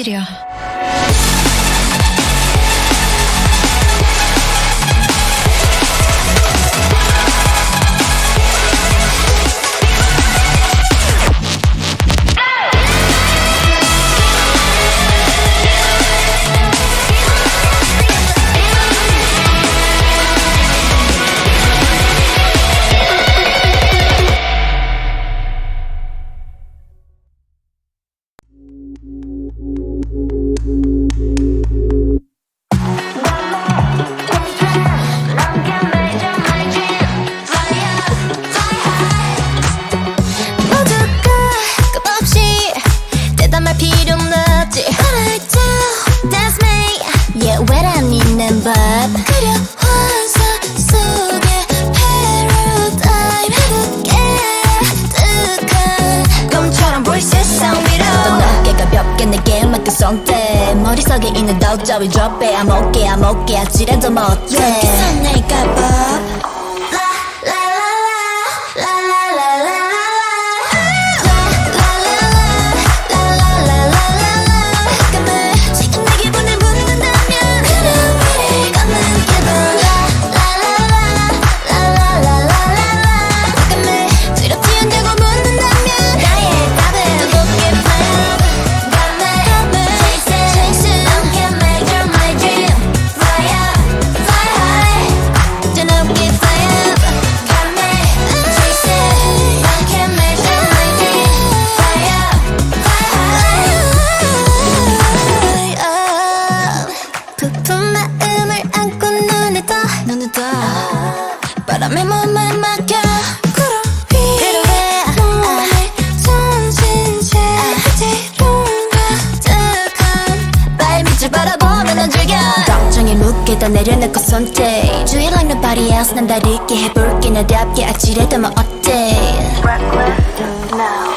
Сериал. 빼야 먹게야 먹게야 지레도 못해. 착해서 내가 봐. 어깨 다 내려놓고 손대 Do you like nobody else 난 다르게 해볼게 나답게 악질해도 뭐 어때 Reckless, no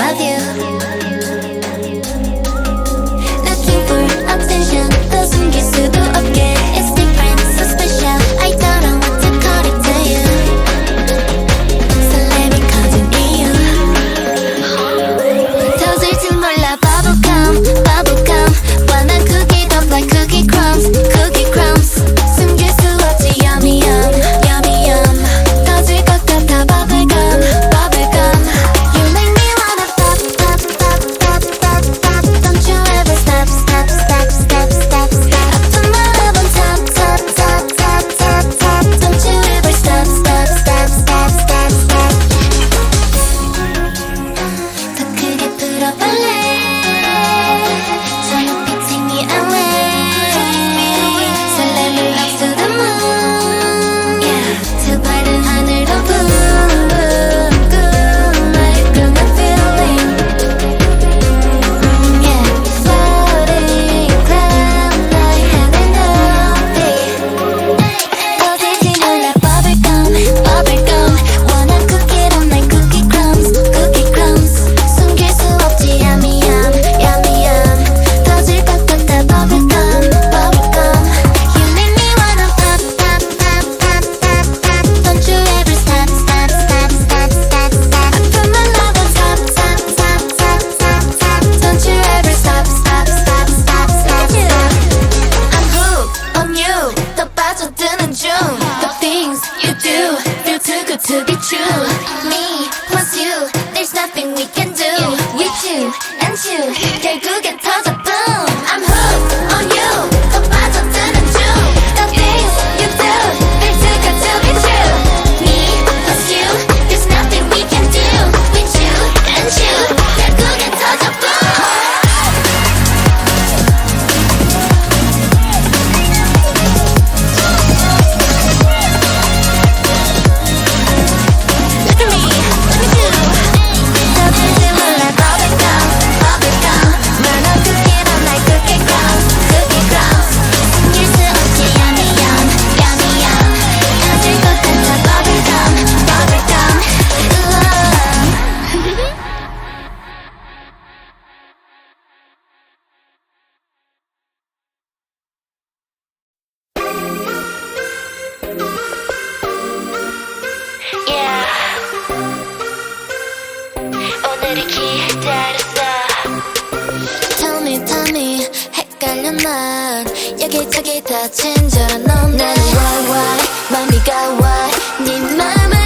love you. 결국에 터져. 여기저기 다 친절한 넌. 나는 why why 맘이 가 why 네 맘을